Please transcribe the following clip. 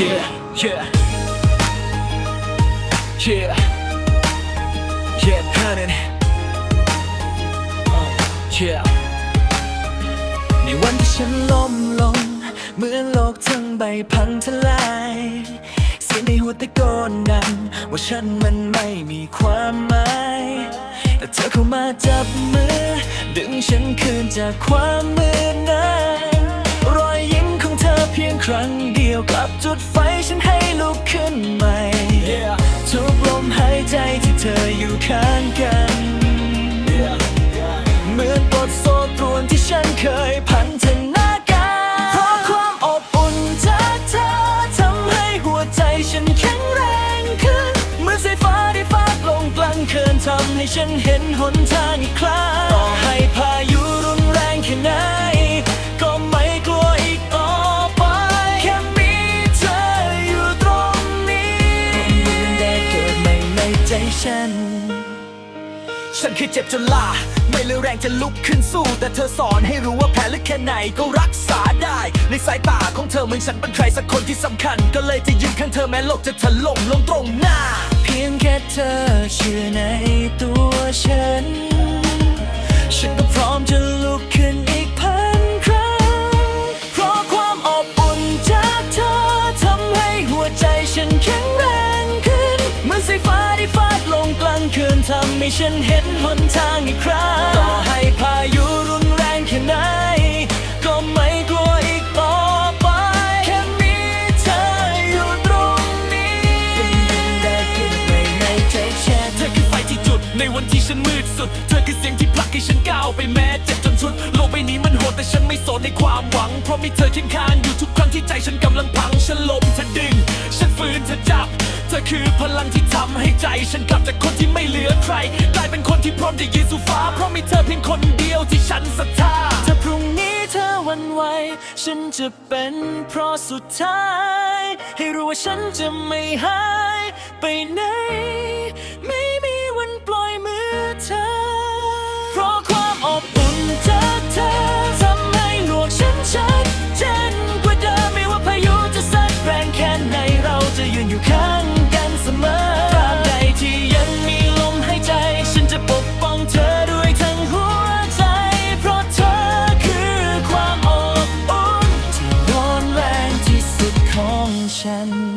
Yeah, yeah, yeah, yeah, panic. Uh, yeah. ในวันที่ฉันล้มลง เหมือนโลกทั้งใบพังทลาย เสียงในหัวตะโกนดัง ว่าฉันมันไม่มีความหมาย แต่เธอเข้ามาจับมือ ดึงฉันคืนจากความมืด ยวกลับจุดไฟฉันให้ลุกขึ้นใหม่ทุกลมหายใจที่เธออยู่ข้างกันเหมือนบทโซ่ตรวนที่ฉันเคยพันธนาการเพราะความอบอุ่นจากเธอทำให้หัวใจฉันแข็งแรงขึ้นเหมือนสายฟ้าได้ฟาดลงกลางคืนทำให้ฉันเห็นหนทางอีกครั้งต่อให้พา ฉันเคยเจ็บจนลา ไม่เหลือแรงจะลุกขึ้นสู้ แต่เธอสอนให้รู้ว่าแผลลึกแค่ไหนก็รักษาได้ ในสายตาของเธอเหมือนฉันเป็นใครสักคนที่สำคัญ ก็เลยจะยืนข้างเธอแม้โลกจะถล่มลงตรงหน้า เพียงแค่เธอเชื่อในตัวฉัน ฉันก็พร้อมจะลุกขึ้นอีกพันครั้ง เพราะความอบอุ่นจากเธอทำให้หัวใจฉันแข็ง คืนทำให้ฉันเห็นหนทางอีกครั้งต่อให้พายุรุนแรงแค่ไหน ก็ไม่กลัวอีกต่อไป แค่มีเธออยู่ตรงนี้ได้ขึ้นไปในใจฉันเธอคือไฟที่จุด ในวันที่ฉันมืดสุด เธอคือเสียงที่ผลักให้ฉันก้าวไปแม้เจ็บจนชุด โลกใบนี้มันโหดแต่ฉันไม่สนในความหวัง เพราะมีเธอเคียงข้างอยู่ทุกครั้งที่ใจฉันกำลังพัง ฉันล้มเธอดึง ฉันฝืนเธอจับ เธอคือพลังที่ ใจ ฉันกลับจากคนที่ไม่เหลือใคร กลายเป็นคนที่พร้อมจะยืนสู่ฟ้า เพราะมีเธอเพียงคนเดียวที่ฉันศรัทธาถ้าพรุ่งนี้เธอวันไหว ฉันจะเป็นเพราะสุดท้าย ให้รู้ว่าฉันจะไม่หาย ไปไหนไม่ 山